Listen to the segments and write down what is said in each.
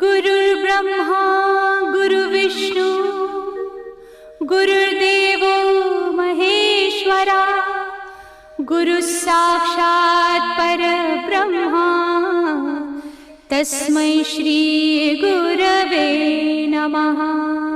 गुरुर्ब्रह्मा गुरुविष्णु गुरुर्देवो महेश्वरा गुरुस्साक्षात् परब्रह्मा तस्मै श्रीगुरवे नमः।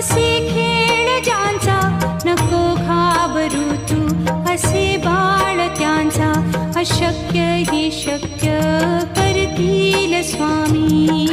असे खेळ ज्यांचा नको घाबरू तू असे बाळ त्यांचा अशक्य ही शक्य करतील स्वामी.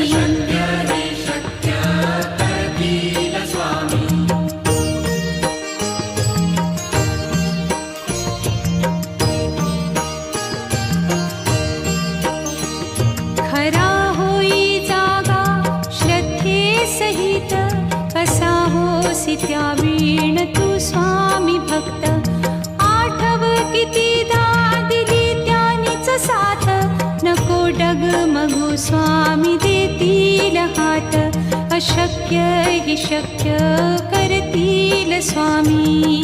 अशक्य ही शक्य करतील स्वामी.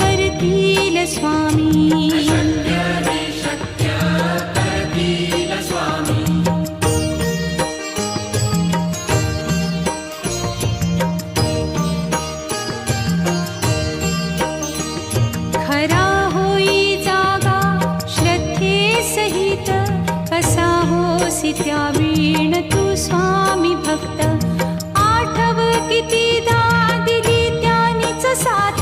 करतील स्वामी. खरा होई जागा श्रद्धे सहित कसा होसी त्या वीण तू स्वामी भक्त. आठव किती दा दिली त्यानीच साथ नको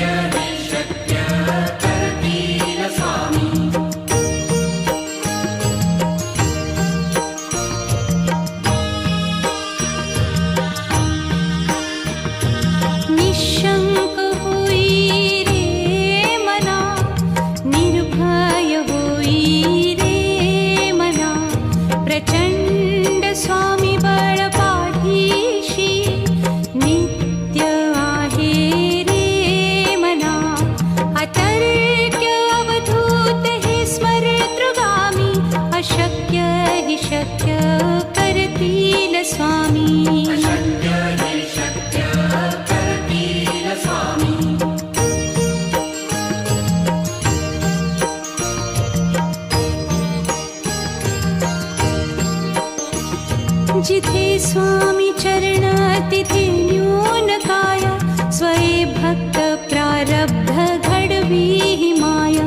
जिथे स्वामी चरणातिथिन्यूनकाया स्वये भक्तप्रारब्धघी माया।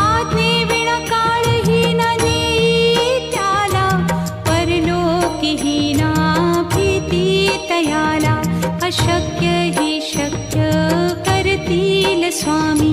आग्नेकालहीना नीत्याला परलोकहीना प्रीति तयाला अशक्य हि शक्य स्वामी।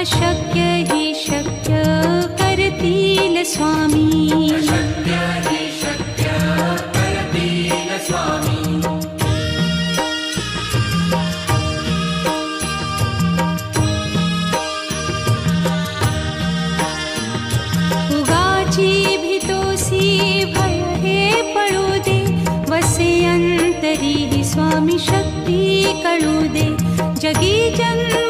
अशक्य हि शक्य करतील स्वामी। उगाची भीतोसी भय हे पळू दे वसे अंतरी ही स्वामी शक्ती कळू दे जगी जन्म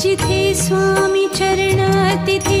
जिथे स्वामी चरण तिथे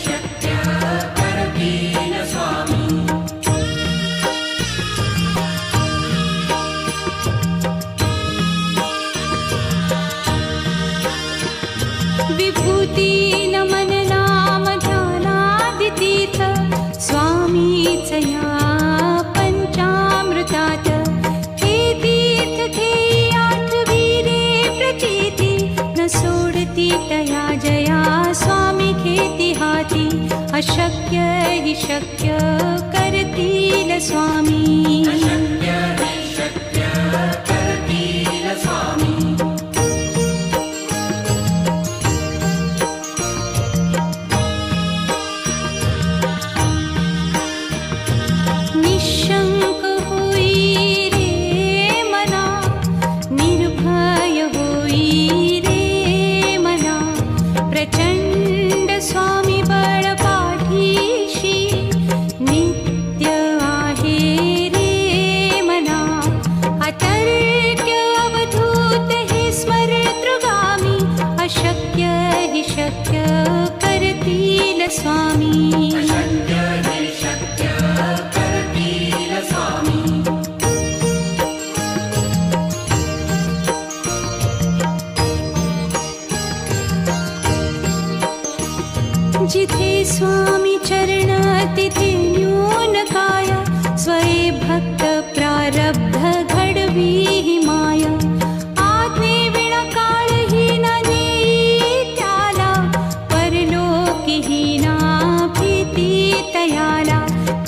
शक्य करतील स्वामी. स्वामी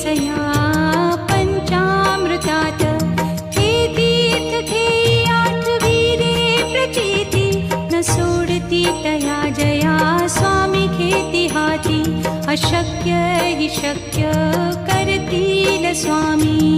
सया पञ्चामृतात् खेतीत खेयाञ्जवीरे प्रचेति न सोडति तया जया स्वामी खेतिहाति अशक्य हि शक्य करति न स्वामी।